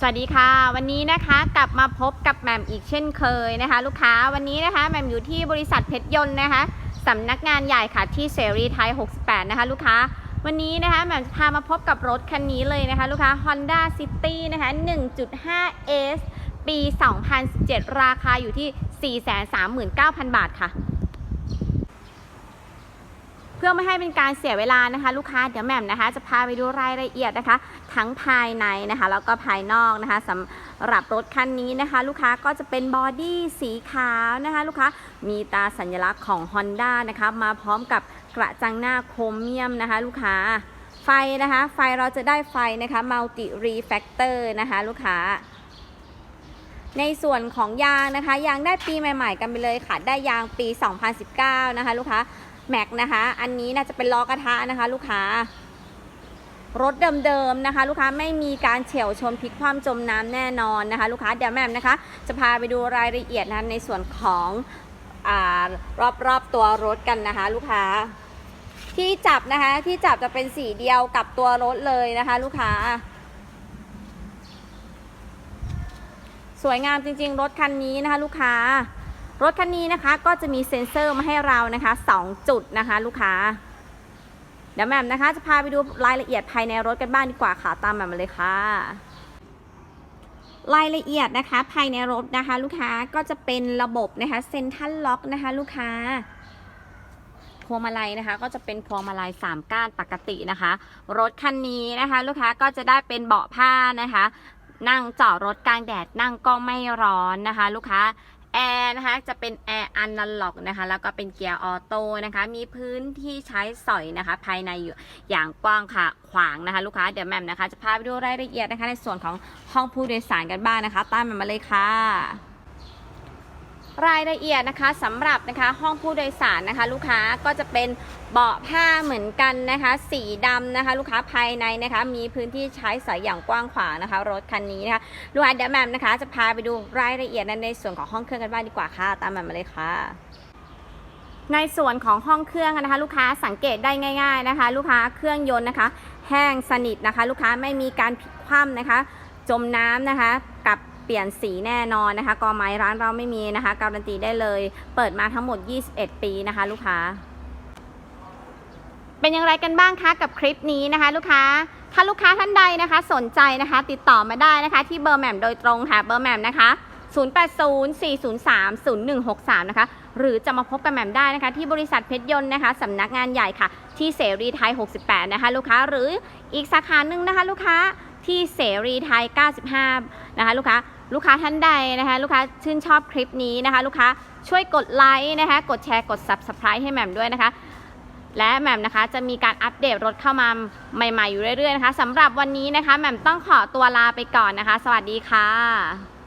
สวัสดีค่ะ วันนี้นะคะกลับมาพบกับแหม่มอีกเช่นเคยนะคะ ลูกค้าวันนี้นะคะแหม่มอยู่ที่บริษัทเพชรยนต์นะคะสำนักงานใหญ่ค่ะที่เสรีไทย 68 นะคะ ลูกค้า วันนี้นะคะแหม่มพามาพบกับรถคันนี้เลยนะคะ ลูกค้า Honda City นะคะ 1.5S ปี 2017 ราคาอยู่ที่ 439,000 บาทค่ะ เพื่อไม่ให้เป็นการเสียเวลานะคะ ลูกค้าเดี๋ยวแหม่มนะคะ จะพาไปดูรายละเอียดนะคะ ทั้งภายในนะคะ แล้วก็ภายนอกนะคะสำหรับรถคันนี้นะคะ ลูกค้าก็จะเป็นบอดี้สีขาวนะคะ ลูกค้ามีตาสัญลักษณ์ของ Honda นะคะ มาพร้อมกับกระจังหน้าโครเมียมนะคะ ลูกค้าไฟนะคะ ไฟเราจะได้ไฟนะคะ Multi Refactor นะคะ ลูกค้าในส่วนของยางนะคะ ยางได้ปีใหม่ ๆ กันไปเลยค่ะ ได้ยางปี 2019 นะคะ ลูกค้า แม็กนะคะ อันนี้น่าจะเป็นล้อกระทะนะคะ ลูกค้ารถเดิมๆนะคะ ลูกค้าไม่มีการเฉียวชนพลิกคว่ำจมน้ำแน่นอนนะคะ ลูกค้าเดี๋ยวแม่มนะคะ จะพาไปดูรายละเอียดนะะในส่วนของอรอบๆตัวรถกันนะคะ ลูกค้า ที่จับนะคะที่จับจะเป็นสีเดียวกับตัวรถเลยนะคะ ลูกค้า สวยงามจริงๆ รถคันนี้นะคะ ลูกค้า รถคันนี้นะคะก็จะมีเซ็นเซอร์มาให้เรานะคะ 2 จุดนะคะ ลูกค้า เดี๋ยวแม่มนะคะ จะพาไปดูรายละเอียดภายในรถกันบ้างดีกว่าค่ะตามแม่มมาเลยค่ะ รายละเอียดนะคะภายในรถนะคะ ลูกค้าก็จะเป็นระบบนะคะเซ็นทรัลล็อกนะคะ ลูกค้าพวงมาลัยนะคะก็จะเป็นพวงมาลัย3ก้านปกตินะคะ รถคันนี้นะคะ ลูกค้าก็จะได้เป็นเบาะผ้านะคะ นั่งจอดรถกลางแดดนั่งก็ไม่ร้อนนะคะ ลูกค้า แอร์นะคะจะเป็นแอร์อันนัล็อกนะคะ แล้วก็เป็นเกียร์ออโต้นะคะ มีพื้นที่ใช้สอยนะคะ ภายในอยู่อย่างกว้างค่ะขวางนะคะ ลูกค้าเดี๋ยวแม่มนะคะ จะพาไปดูรายละเอียดนะคะ ในส่วนของห้องผู้โดยสารกันบ้างนะคะ ตามแม่มมาเลยค่ะ รายละเอียดนะคะสำหรับนะคะห้องผู้โดยสารนะคะ ลูกค้าก็จะเป็นเบาะผ้าเหมือนกันนะคะ สีดำนะคะ ลูกค้าภายในนะคะ มีพื้นที่ใช้สอยอย่างกว้างขวางนะคะ รถคันนี้นะคะลูกค้าเดี๋ยวแหมมนะคะจะพาไปดูรายละเอียดในส่วนของห้องเครื่องกันบ้างดีกว่าค่ะ ตามแหมมมาเลยค่ะในส่วนของห้องเครื่องนะคะ ลูกค้าสังเกตได้ง่าย ๆนะคะ ลูกค้าเครื่องยนต์นะคะ แห้งสนิทนะคะ ลูกค้าไม่มีการพลิกคว่ำนะคะ จมน้ำนะคะ กับ เปลี่ยนสีแน่นอนนะคะ กอไม้ร้านเราไม่มีนะคะ การันตีได้เลย เปิดมาทั้งหมด 21 ปีนะคะ ลูกค้า เป็นอย่างไรกันบ้างคะกับคลิปนี้นะคะ ลูกค้าถ้าลูกค้าท่านใดนะคะ สนใจนะคะ ติดต่อมาได้นะคะ ที่เบอร์แหม่มโดยตรงค่ะเบอร์แหม่มนะคะ0804030163 นะคะ หรือจะมาพบกับแหม่มได้นะคะ ที่บริษัทเพชรยนต์นะคะสำนักงานใหญ่ค่ะ ที่เสรีไทย 68 นะคะ ลูกค้าหรืออีกสาขาหนึ่งนะคะ ลูกค้าที่เสรีไทย 95 นะคะ ลูกค้า ลูกค้าท่านใดนะคะ ลูกค้าชื่นชอบคลิปนี้นะคะ ลูกค้าช่วยกดไลค์นะคะ กดแชร์กด Subscribe ให้แหม่มด้วยนะคะ และแหม่มนะคะจะมีการอัปเดตรถเข้ามาใหม่ๆอยู่เรื่อยๆนะคะสำหรับวันนี้นะคะแหม่มต้องขอตัวลาไปก่อนนะคะ สวัสดีค่ะ